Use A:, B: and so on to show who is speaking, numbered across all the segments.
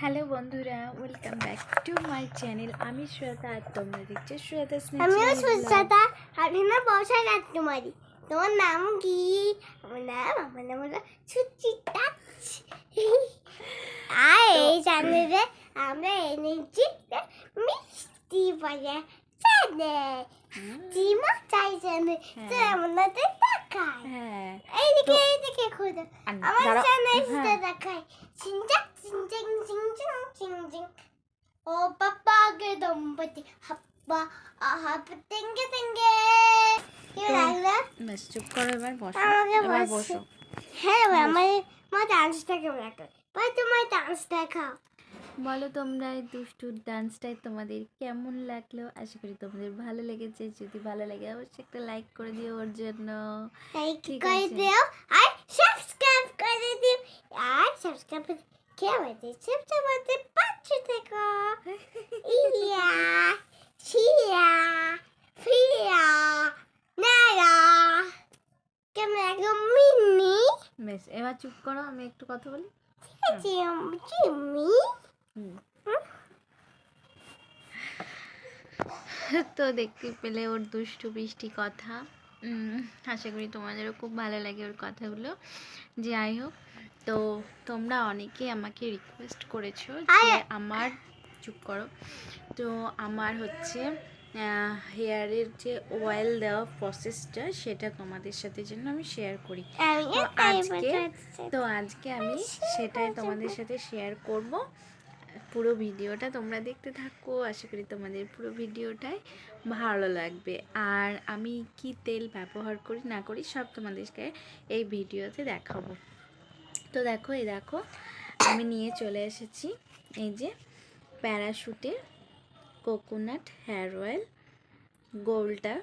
A: Hello বন্ধুরা welcome back to my channel আমি শ্বেতা আর তোমরা দেখছ স্নেহ
B: আমিও
A: vlog।
B: আমি না বসা রাজকুমারী তোমার নাম কি? আমার নাম আমার নাম হলো সুচিতা আর এই চ্যানেলে আমরা এনেছি মিষ্টি বাজা চ্যানেল জিমা চাই চ্যানেল তো
A: হ্যাঁ।
B: আমাদের
A: হ্যাঁ।
B: এইদিকে এইদিকে খুঁজে। আমার চ্যানেল
A: হ্যাঁ।
B: দেখায়। ও পাপা দম্পতি। হাপ্পা আহা তেঙ্গে তেঙ্গে। কি লাগল?
A: ব্যাস চুপ করো এবার বসো। এবার
B: বসো।
A: বসো।
B: হ্যাঁ আমার আমার ডান্সটা কেমন লাগল ভাই তোমার ডান্স দেখাও।
A: বলো তোমরা এই দুষ্টুর ডান্সটাই তোমাদের কেমন লাগল? আশা করি তোমাদের ভালো লেগেছে। যদি ভালো লাগে অবশ্যই একটা লাইক করে দিও ওর জন্য।
B: লাইক করে দিও আর সাবস্ক্রাইব করে দিও। আর সাবস্ক্রাইব কে আমাদের সাবস্ক্রাইব করতে পারছ থেকো? ইয়া শিয়া ফিয়া নারা কেমন একদম মিনি
A: বেশ এবার চুপ করো আমি একটু কথা বলি।
B: চিমি
A: হুম। তো দেখতে পেলে ওর দুষ্টু বৃষ্টি কথা। আশা করি তোমাদেরও খুব ভালো লাগে ওর কথাগুলো। যাই হোক তো তোমরা অনেকে আমাকে রিকোয়েস্ট করেছ যে আমার চুপ করো। তো আমার হচ্ছে হেয়ারের যে অয়েল দেওয়া প্রসেসটা সেটা তোমাদের সাথে জন্য আমি শেয়ার করি। তো আজকে। তো আজকে আমি সেটাই তোমাদের সাথে শেয়ার করব। পুরো ভিডিওটা তোমরা দেখতে থাকো। আশা করি তোমাদের পুরো ভিডিওটাই ভালো লাগবে। আর আমি কি তেল ব্যবহার করি, না করি, সব তোমাদেরকে এই ভিডিওতে দেখাবো। তো দেখো, এই দেখো, আমি নিয়ে চলে এসেছি এই যে প্যারাশুটের কোকোনাট হেয়ার অয়েল গোলটা।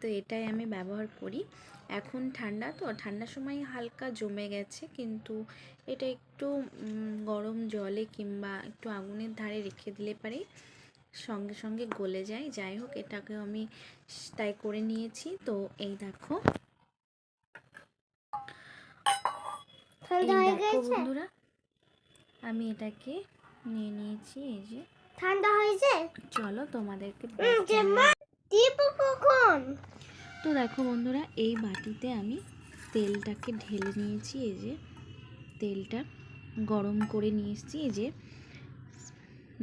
A: তো এটাই আমি ব্যবহার করি। এখন ঠান্ডা তো ঠান্ডার সময় হালকা জমে গেছে কিন্তু এটা একটু গরম জলে কিংবা একটু আগুনের ধারে রেখে দিলে পারে সঙ্গে সঙ্গে গলে যায়। যাই হোক এটাকে আমি তাই করে নিয়েছি। তো এই দেখো। বন্ধুরা আমি এটাকে নিয়ে নিয়েছি এই যে।
B: ঠান্ডা হয়েছে?
A: চলো তোমাদেরকে
B: কখন?
A: তো দেখো বন্ধুরা এই বাটিতে আমি তেলটাকে ঢেলে নিয়েছি এই যে তেলটা গরম করে নিয়ে এসেছি এই যে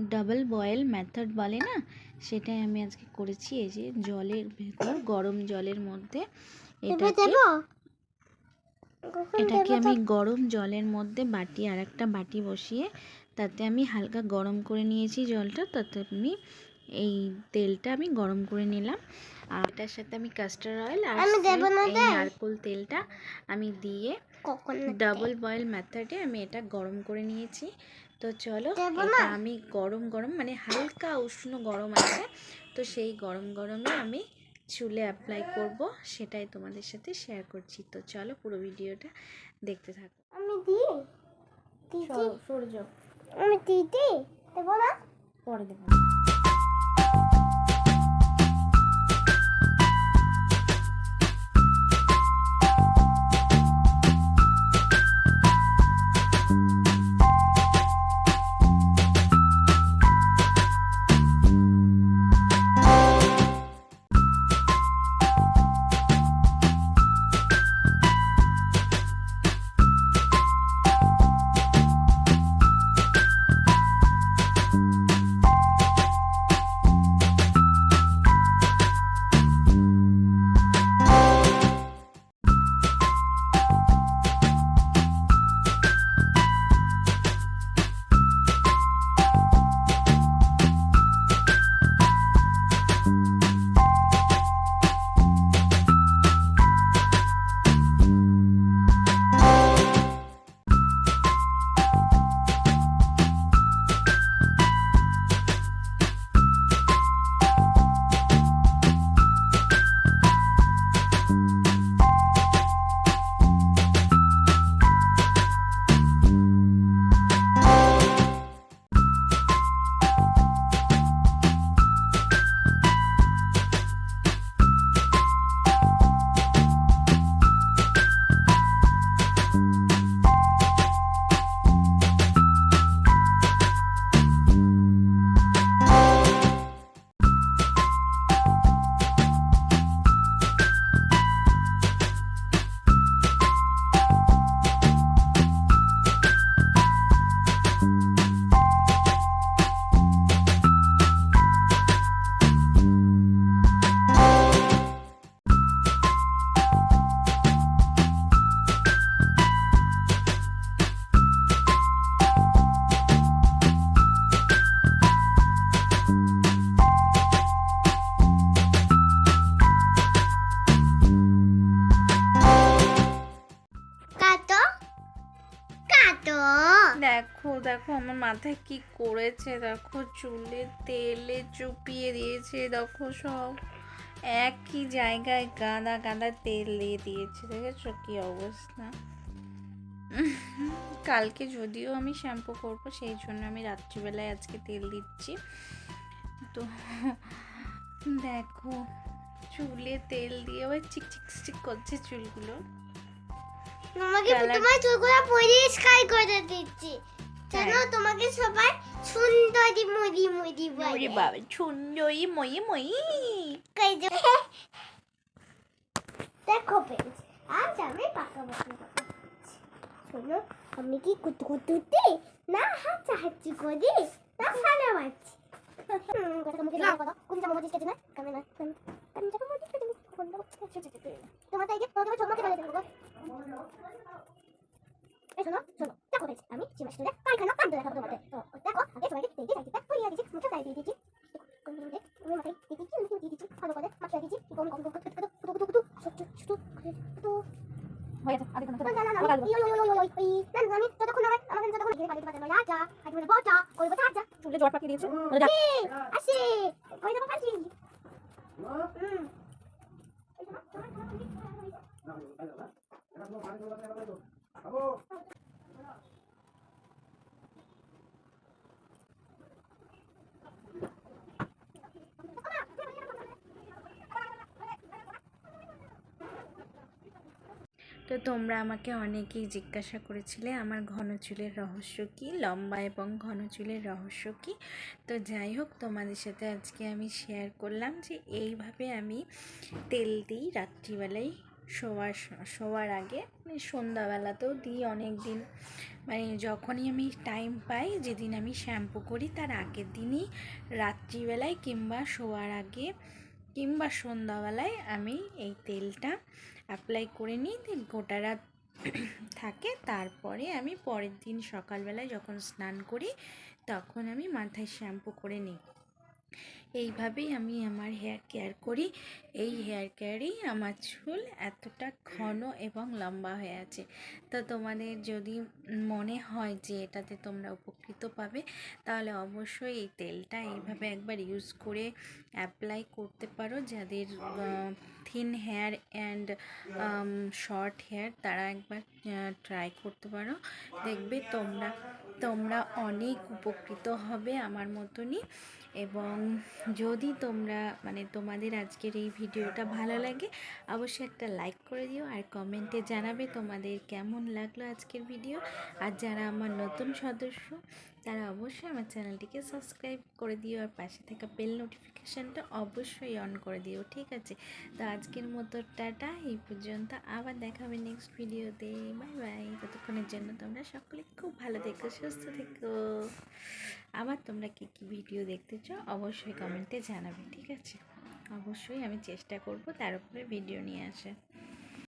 A: ডাবল বয়েল মেথড বলে না? সেটাই আমি আজকে করেছি এই যে জলের ভেতর গরম জলের মধ্যে এটাকে এটাকে আমি গরম জলের মধ্যে বাটি আর একটা বাটি বসিয়ে তাতে আমি হালকা গরম করে নিয়েছি জলটা তাতে আমি এই তেলটা আমি গরম করে নিলাম। আর এটার সাথে আমি কাস্টার অয়েল আর। নারকোল তেলটা আমি দিয়ে ডাবল বয়েল মেথডে আমি এটা গরম করে নিয়েছি। তো চলো এটা আমি গরম গরম মানে হালকা উষ্ণ গরম আছে। তো সেই গরম গরমে আমি চুলে অ্যাপ্লাই করব সেটাই তোমাদের সাথে শেয়ার করছি। তো চলো পুরো ভিডিওটা দেখতে থাকো।
B: আমি দিদি
A: সূর্য
B: আমি দিদি দেবো না?
A: পরে দেবো। দেখো দেখো আমার মাথায় কি করেছে, দেখো চুলে তেলে চুপিয়ে দিয়েছে, দেখো সব। একই জায়গায় গাঁদা গাঁদা তেল দিয়ে দিয়েছে, দেখেছ কি অবস্থা? কালকে যদিও আমি শ্যাম্পু করব, সেই জন্য আমি রাত্রিবেলায় আজকে তেল দিচ্ছি। তো দেখো, চুলে তেল দিয়ে ওই চিক চিক চিক করছে চুলগুলো।
B: তোমাকে তোমার চুলগুলো পরিষ্কার করে দিচ্ছি। জানো
A: হ্যাঁ।
B: তোমাকে সবাই সুন্দরী মুড়ি মুড়ি বলে।
A: বাবা সুন্দরী মই মই
B: কই যে দেখো ফ্রেন্ডস আজ আমি পাকা বসে শোনো আমি কি কুতু কুতুতে না হাঁচা হাঁচি করি না ফানা মারছি কথা কথা কোন জামা মজিস কেটে না কামে না কামে জামা মজিস কেটে না ফোন দাও তোমার তাই যে তোমাকে চমকে বলে দেবো এই শোনো শোনো দেখো ফ্রেন্ডস আমি সীমা স্টোরে পায়খানা কাঁদতে দেখাবো তোমাদের তো দেখো আগে সবাইকে তেলকে চাইতে পরিয়ে দিচ্ছি মুখে চাই দিয়ে দিচ্ছি কোন দিকে আমি মাথায় দিয়ে দিচ্ছি মুখে দিয়ে দিচ্ছি ভালো করে মাখিয়ে দিচ্ছি কম কম কম কুতু কুতু কুতু কুতু ছোট ছোট কুতু
C: হয়ে গেছে আগে
B: না না না না ইয়ো ইয়ো ইয়ো ইয়ো এই না না আমি যতক্ষণ না হয় আমাকে যতক্ষণ ঘিরে বাড়িতে পাঠানো রাজা আজ মানে বটা করব রাজা
C: চুলে জট পাকিয়ে দিয়েছে মানে
B: আসি
A: তো তোমরা আমাকে অনেকেই জিজ্ঞাসা করেছিলে, আমার ঘন চুলের রহস্য কী, লম্বা এবং ঘন চুলের রহস্য কী? তো যাই হোক, তোমাদের সাথে আজকে আমি শেয়ার করলাম যে এইভাবে আমি তেল দিই রাত্রিবেলায় শোয়ার শোয়ার আগে। মানে সন্ধ্যাবেলাতেও দিই অনেক দিন মানে যখনই আমি টাইম পাই, যেদিন আমি শ্যাম্পু করি, তার আগের দিনই রাত্রিবেলায় কিংবা শোয়ার আগে কিংবা সন্ধ্যাবেলায় আমি এই তেলটা অ্যাপ্লাই করে নিই গোটা রাত থাকে। তারপরে আমি পরের দিন সকালবেলায় যখন স্নান করি, তখন আমি মাথায় শ্যাম্পু করে নিই। এইভাবেই আমি আমার হেয়ার কেয়ার করি। এই হেয়ার কেয়ারেই আমার চুল এতটা ঘন এবং লম্বা হয়ে আছে। তো তোমাদের যদি মনে হয় যে এটাতে তোমরা উপকৃত পাবে, তাহলে অবশ্যই এই তেলটা এইভাবে একবার ইউজ করে অ্যাপ্লাই করতে পারো। যাদের thin hair and short hair তারা একবার ট্রাই করতে পারো। দেখবে তোমরা তোমরা অনেক উপকৃত হবে আমার মতনই। এবং যদি তোমরা মানে তোমাদের আজকের এই ভিডিওটা ভালো লাগে, অবশ্যই একটা লাইক করে দিও আর কমেন্টে জানাবে তোমাদের কেমন লাগল আজকের ভিডিও আর যারা আমার নতুন সদস্য তারা অবশ্যই আমার চ্যানেলটিকে সাবস্ক্রাইব করে দিও আর পাশে থাকা বেল নোটিফিকেশানটা অবশ্যই অন করে দিও, ঠিক আছে? তো আজকের মতো টাটা, এই পর্যন্ত আবার দেখা হবে নেক্সট ভিডিওতে বাই বাই ততক্ষণের জন্য তোমরা সকলে খুব ভালো থেকো, সুস্থ থেকো। আবার তোমরা কী কী ভিডিও দেখতে চাও অবশ্যই কমেন্টে জানাবে, ঠিক আছে? অবশ্যই আমি চেষ্টা করব তার উপরে ভিডিও নিয়ে আসার।